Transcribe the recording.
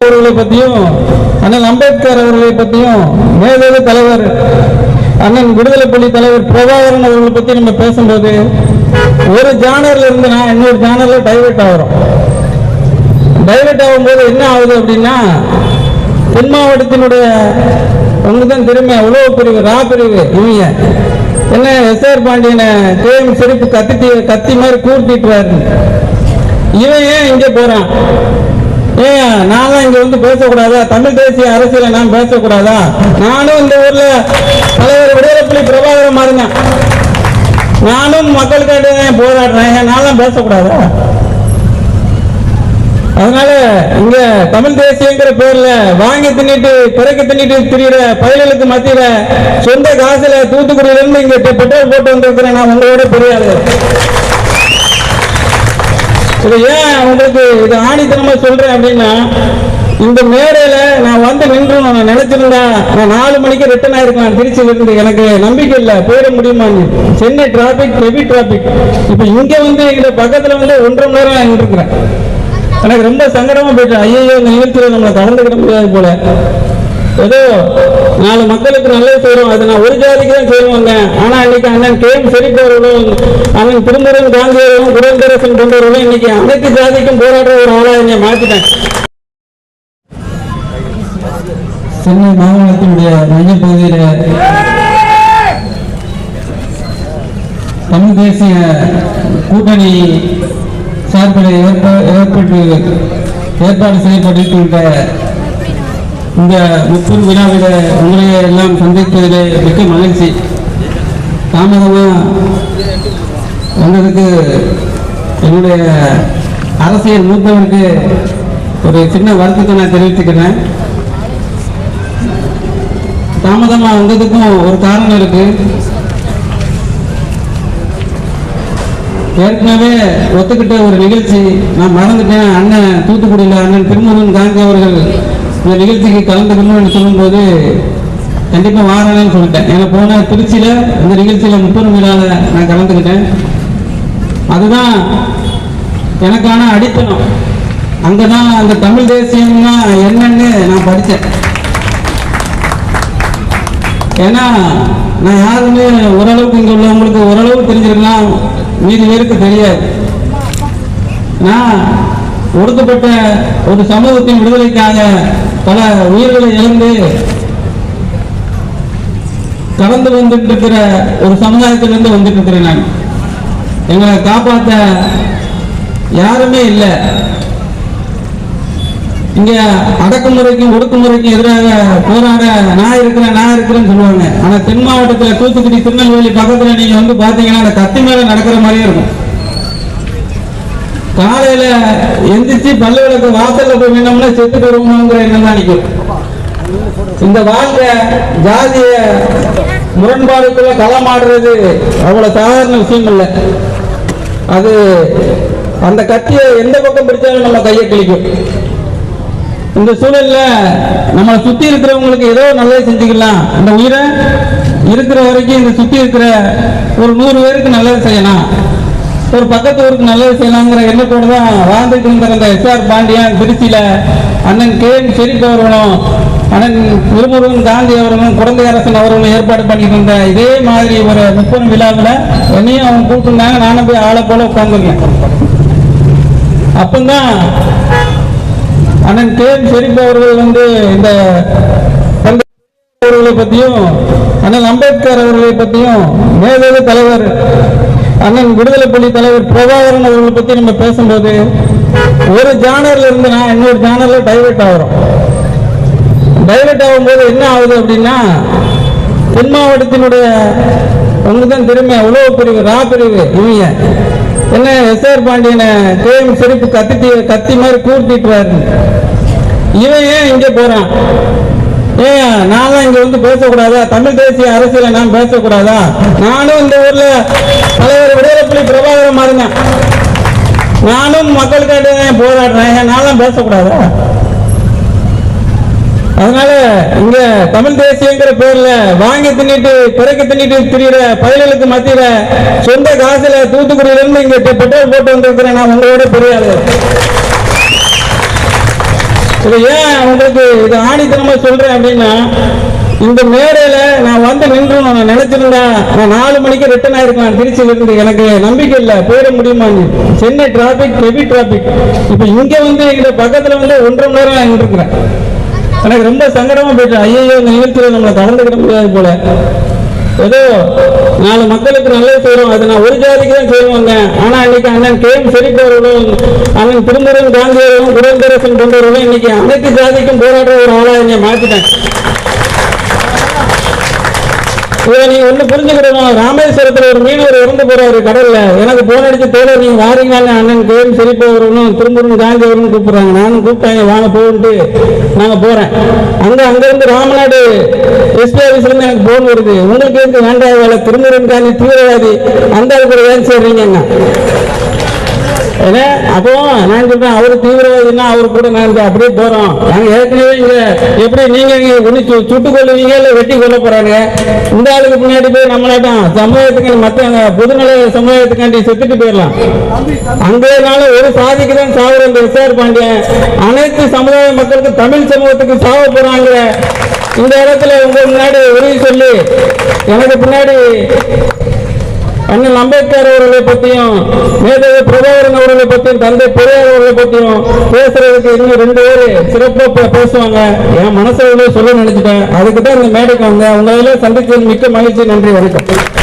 அவர்களை பற்றியும் அண்ணன் அம்பேத்கர் அவர்களை பற்றியும் மேதகு தலைவர் அண்ணன் விடுதலை புலி தலைவர் பிரபாகரன் அவர்களை பற்றி நம்ம பேசும்போது ஒரு ஜானர்ல இருந்து நான் இன்னொரு ஜானர்ல டைவர்ட் ஆகிறோம். டைவர்ட் ஆகும்போது என்ன ஆகுது அப்படின்னா தென் மாவட்டத்தினுடைய உங்களுக்கு தான் தெரியுமே உழவு பிரிவு ரா பிரிவு இவங்க. என்ன எஸ்ஆர் பாண்டியனை கேஎம் சிரிப்பு கத்தி கத்தி மாதிரி கூர்த்திட்டுறாரு இவன் ஏன் இங்கே போறான்? ஏன்? நான் இங்க வந்து பேசக்கூடாதா? தமிழ் தேசிய அரசியல நான் பேசக்கூடாதா? நானும் இந்த ஊர்ல தலைவர் விடுதலை புலி பிரபாகரன் நானும் மக்களுக்காக போராடுறேன். நான்லாம் பேசக்கூடாதா? அதனால இங்க தமிழ் தேசியங்கிற பேர்ல வாங்கி தின்னிட்டு பிறகு தின்னிட்டு திரியிற பயல்களுக்கு மத்தியில சொந்த காசுல தூத்துக்குடியில இருந்து இங்க பெட்ரோல் போட்டு வந்திருக்கிறேன் நான். உங்களோட பெரியாது இது ஏன் உங்களுக்கு இது ஆணித்தனமா சொல்றேன் அப்படின்னா இந்த மேடையில நான் வந்து நின்று நான் நினைச்சிருந்தா நான் நாலு மணிக்கு ரிட்டர்ன் ஆயிருக்கலாம். திருச்சியில இருந்து எனக்கு நம்பிக்கை இல்லை. போயிட முடியுமான்னு சென்னை டிராபிக் ஹெவி டிராபிக் இப்ப இங்க வந்து இந்த பக்கத்துல வந்து ஒன்றரை மணி நேரம் நான் இருக்கிறேன். எனக்கு ரொம்ப சங்கடமா போயிட்டேன் ஐயோ இந்த நிகழ்ச்சியில நம்மளை கலந்துக்கிட முடியாது போல. ஏதோ நாலு மக்களுக்கு நல்லது செய்யறோம் அதை நான் ஒரு ஜாதிக்கு தான் செய்யணும் வந்தேன். ஆனா இன்னைக்கு அண்ணன் கே எம் செழிப்பு அவர்களும் அண்ணன் திருமுருகன் காந்தி குரந்தரசன் குரல்தரசன் இன்னைக்கு அனைத்து ஜாதிக்கும் போராடுற ஒரு ஆளா என்னை மாத்திட்டேன் சென்னை மாவட்டத்தினுடைய மையப்பகுதியில தமிழ் தேசிய கூட்டணி சார்பில் ஏற்பாடு ஏற்பட்டு ஏற்பாடு செய்யப்பட்டிருக்கின்ற இந்த முப்பது விழாவில உங்களை எல்லாம் சந்திப்பதிலே மிக்க மகிழ்ச்சி. தாமதமாக வந்ததுக்கு என்னுடைய அரசியல் மூத்தவருக்கு ஒரு சின்ன வருத்தத்தை நான் தெரிவித்துக்கிறேன். தாமதமாக வந்ததுக்கும் ஒரு காரணம் இருக்கு. ஏற்கனவே ஒத்துக்கிட்ட ஒரு நிகழ்ச்சி. நான் மறந்துட்டேன். அண்ணன் தூத்துக்குடியில் அண்ணன் திருமுருகன் காந்தி அவர்கள் இந்த நிகழ்ச்சிக்கு கலந்துக்கணும்னு சொல்லும்போது கண்டிப்பாக வாரணும்னு சொல்லிட்டேன். ஏன்னா போன திருச்சியில் இந்த நிகழ்ச்சியில் முப்பது விழாவில் நான் கலந்துக்கிட்டேன். அதுதான் எனக்கான அடித்தளம். அங்கே தான் அந்த தமிழ் தேசியம்னா என்னன்னு நான் படித்தேன். ஏன்னா நான் யாருமே ஓரளவுக்கு இங்கே உள்ளவங்களுக்கு ஓரளவுக்கு தெரிஞ்சிருக்கலாம். மீதி பேருக்கு தெரியாது. நான் ஒடுக்கப்பட்ட ஒரு சமூகத்தின் விடுதலைக்காக பல உயிர்களை இழந்து கடந்து வந்துட்டு இருக்கிற ஒரு சமுதாயத்திலிருந்து வந்துட்டு இருக்கிறேன் நான். எங்களை காப்பாற்ற யாருமே இல்லை. இங்க அடக்குமுறைக்கும் ஒடுக்குமுறைக்கும் எதிராக போராட நான் இருக்கிறேன் நான் இருக்கிறேன்னு சொல்லுவாங்க. ஆனா தென் மாவட்டத்துல தூத்துக்குடி திருநெல்வேலி பக்கத்துல நீங்க வந்து பாத்தீங்கன்னா அந்த கத்தி மேல நடக்கிற மாதிரியே இருக்கும். காலையில எந்திரிச்சு பல்லு விளக்கு வாசல்ல போய் நின்னோம்னா செத்து வருவோங்கிற எண்ணம் தான் நிற்கும் இந்த வாழ்க்கை ஜாதிய முரண்பாடுக்குள்ள களமாடுறது அவ்வளவு சாதாரண விஷயம் இல்லை. அது அந்த கத்தியை எந்த பக்கம் பிடிச்சாலும் நம்ம கையை கிழிக்கும். இந்த சூழல்ல நம்மளை சுத்தி இருக்கிறவங்களுக்கு ஏதோ நல்லது செஞ்சுக்கலாம். அந்த உயிரை இருக்கிற வரைக்கும் இந்த சுத்தி இருக்கிற ஒரு நூறு பேருக்கு நல்லது செய்யலாம். ஒரு பக்கத்து ஊருக்கு நல்லது செய்யலாங்கிற எண்ணத்தோடு தான் வாழ்ந்துட்டு இருந்த எஸ்ஆர் பாண்டியன் திருச்சியில் அண்ணன் கே எம் ஷெரீப் அவர்களும் அண்ணன் திருமுருகன் காந்தி அவர்களும் குழந்தை அரசன் அவர்களும் ஏற்பாடு பண்ணிட்டு இருந்த இதே மாதிரி ஒரு முப்பது விழாவில் என்னையும் அவங்க கூப்பிட்டுருந்தாங்க. நானும் போய் ஆளை போல உட்காந்துருக்கேன் அப்பந்தான் அண்ணன் கே எம் ஷெரீப் அவர்கள் வந்து இந்த அவர்களை பற்றியும் அண்ணன் அம்பேத்கர் அவர்களை பற்றியும் மேதகு தலைவர் அண்ணன் விடுதலை புலி தலைவர் பிரபாகரன் அவர்களை பற்றி நம்ம பேசும்போது ஒரு ஜானர்ல இருந்து நான் இன்னொரு ஜானர்ல டைவர்ட் ஆகிறோம். டைவர்ட் ஆகும்போது என்ன ஆகுது அப்படின்னா தென் மாவட்டத்தினுடைய ஒன்று தான் தெரியுமே உழவு பிரிவு ரா பிரிவு இவங்க. என்ன எஸ்ஆர் பாண்டியனை கேஎம் செருப்பு கத்தி கத்தி மாதிரி கூர்த்திட்டுறாரு இவன் ஏன் இங்கே போறான்? ஏன் நான் இங்க வந்து பேசக்கூடாதா? தமிழ் தேசிய அரசியல நான் பேசக்கூடாதா? நானும் இந்த ஊர்ல தலைவர் விடுதலை புலி பிரபாகரன் நானும் மக்களுக்காக போராடுறேன். நான்லாம் பேசக்கூடாதா? அதனால இங்க தமிழ் தேசியங்கிற பேர்ல வாங்கி தின்னிட்டு பிறக்க தின்னிட்டு திரியிற பயல்களுக்கு மத்தியில சொந்த காசுல தூத்துக்குடியில இருந்து இங்க பெட்ரோல் போட்டு வந்திருக்கிறேன் நான் உங்களோட பெரியாது இதை ஏன் உங்களுக்கு இது ஆணித்தனமா சொல்றேன் அப்படின்னா இந்த மேடையில நான் வந்து நின்று நான் நினைச்சிருந்தா நான் நாலு மணிக்கு ரிட்டர்ன் ஆயிருக்கலாம். திருச்சியில இருந்து எனக்கு நம்பிக்கை இல்லை. போயிட முடியுமான்னு சென்னை டிராபிக் ஹெவி டிராபிக் இப்ப இங்க வந்து எங்க பக்கத்துல வந்து ஒன்றரை மணி நேரம் நான் இருக்கிறேன் எனக்கு ரொம்ப சங்கடமா போயிட்டேன் ஐயோ இந்த நிகழ்ச்சியில நம்மளை கலந்துக்கிட முடியாது போல. ஏதோ நாலு மக்களுக்கு நல்லது செய்யறோம் அது நான் ஒரு ஜாதிக்கு தான் செய்ய வந்தேன். ஆனா இன்னைக்கு அண்ணன் கே எம் செழிப்பு அவர்களும் அண்ணன் திருமுருகன் காந்தியரும் குரந்தரசன் கொண்டவர்களும் இன்னைக்கு அனைத்து ஜாதிக்கும் போராடுற ஒரு ஆளா என்னை மாத்திட்டேன் இதை நீங்க ஒண்ணு புரிஞ்சுக்கிடணும் ராமேஸ்வரத்துல ஒரு மீனவர் இறந்து போறாரு கடல்ல. எனக்கு போன் அடிச்சு தோழர் நீங்க வாரீங்கன்னு அண்ணன் கேம் செழிப்பு அவர்களும் திரும்புரும் காந்தி அவர்களும் கூப்பிடுறாங்க. நானும் கூப்பிட்டாங்க வாங்க போன்ட்டு நாங்க போறேன். அங்க அங்கிருந்து ராமநாடு எஸ்பி ஆபீஸ்ல இருந்து எனக்கு போன் வருது. உங்களுக்கு எதுக்கு வேண்டாம் வேலை? திருமுருகன் காந்தி தீவிரவாதி அந்த அளவுக்கு கூட ஏன் சேர்றீங்கன்னா ஏன்னா அப்போ நான் சொல்றேன் அவரு தீவிரவாதினா அவர் கூட நான் அப்படியே போறோம். நாங்க ஏற்கனவே இங்க எப்படி நீங்க இங்க ஒண்ணு சு- சுட்டுக் கொள்ளுவீங்க இல்ல வெட்டி கொள்ள போறாங்க? இந்த ஆளுக்கு பின்னாடி போய் நம்மளாட்டம் சமுதாயத்துக்கு மத்த பொதுநல சமுதாயத்துக்காண்டி செத்துட்டு போயிடலாம். அங்கேனால ஒரு சாதிக்கு தான் சாகுற இந்த விசார் பாண்டியன். அனைத்து சமுதாய மக்களுக்கு தமிழ் சமூகத்துக்கு சாவ போறாங்க. இந்த இடத்துல உங்க முன்னாடி உறுதி சொல்லி எனக்கு பின்னாடி அண்ணன் அம்பேத்கர் அவர்களை பத்தியும் மேதவி பிரபாகரன் அவர்களை பத்தியும் தந்தை பெரியார் அவர்களை பத்தியும் பேசுறதுக்கு இன்னும் ரெண்டு பேர் சிறப்பா பேசுவாங்க. என் மனசுல சொல்ல நினைச்சிட்டேன். அதுக்கு தான் இந்த மேடைக்கு வந்தேன். உங்களை சந்திச்சது மிக்க மகிழ்ச்சி. நன்றி வணக்கம்.